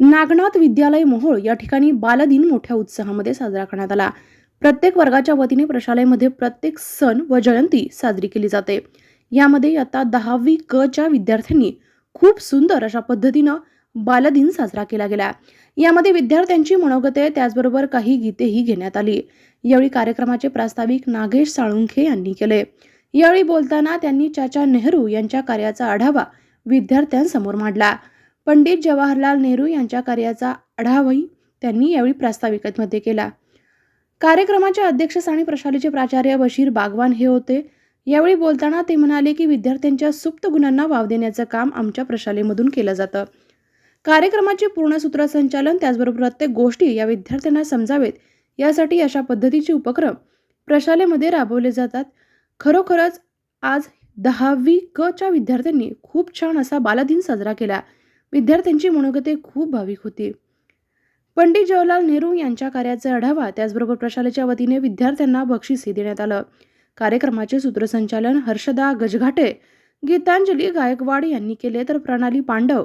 नागनाथ विद्यालय मोहोळ या ठिकाणी बालदिन मोठ्या उत्साहामध्ये साजरा करण्यात आला. प्रत्येक वर्गाच्या वतीने प्रशालेमध्ये प्रत्येक सण व जयंती साजरी केली जाते. यामध्ये आता दहावी क च्या विद्यार्थ्यांनी खूप सुंदर अशा पद्धतीनं बालदिन साजरा केला गेला. यामध्ये विद्यार्थ्यांची मनोगते त्याचबरोबर काही गीतेही घेण्यात आली. यावेळी कार्यक्रमाचे प्रास्ताविक नागेश साळुंखे यांनी केले. यावेळी बोलताना त्यांनी चाचा नेहरू यांच्या कार्याचा आढावा विद्यार्थ्यांसमोर मांडला. पंडित जवाहरलाल नेहरू यांच्या कार्याचा आढावाही त्यांनी यावेळी प्रास्ताविकेमध्ये केला. कार्यक्रमाच्या अध्यक्षस्थानी प्रशालेचे प्राचार्य बशीर बागवान हे होते. यावेळी बोलताना ते म्हणाले की विद्यार्थ्यांच्या सुप्त गुणांना वाव देण्याचं काम आमच्या प्रशालेमधून केलं जातं. कार्यक्रमाचे पूर्ण सूत्रसंचालन त्याचबरोबर प्रत्येक गोष्टी या विद्यार्थ्यांना समजावेत यासाठी अशा पद्धतीचे उपक्रम प्रशालेमध्ये राबवले जातात. खरोखरच आज दहावी क च्या विद्यार्थ्यांनी खूप छान असा बालदिन साजरा केला. विद्यार्थ्यांची मनोगते खूप भाविक होती. पंडित जवाहरलाल नेहरू यांच्या कार्याचा आढावा त्याचबरोबर प्रशालेच्या वतीने विद्यार्थ्यांना बक्षीसही देण्यात आलं. कार्यक्रमाचे सूत्रसंचालन हर्षदा गजघाटे गीतांजली गायकवाड यांनी केले तर प्रणाली पांडव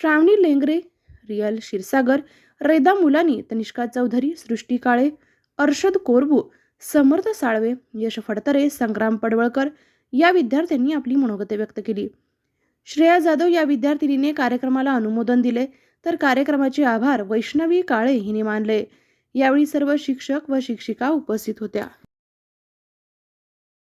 श्रावणी लेंगरे रियल क्षीरसागर रेदा मुलानी तनिष्का चौधरी सृष्टी काळे अर्षद कोरबू समर्थ साळवे यश फडतरे संग्राम पडवळकर या विद्यार्थ्यांनी आपली मनोगते व्यक्त केली. श्रेया जाधव या विद्यार्थिनीने कार्यक्रमाला अनुमोदन दिले तर कार्यक्रमाचे आभार वैष्णवी काळे हिने मानले. यावेळी सर्व शिक्षक व शिक्षिका उपस्थित होत्या.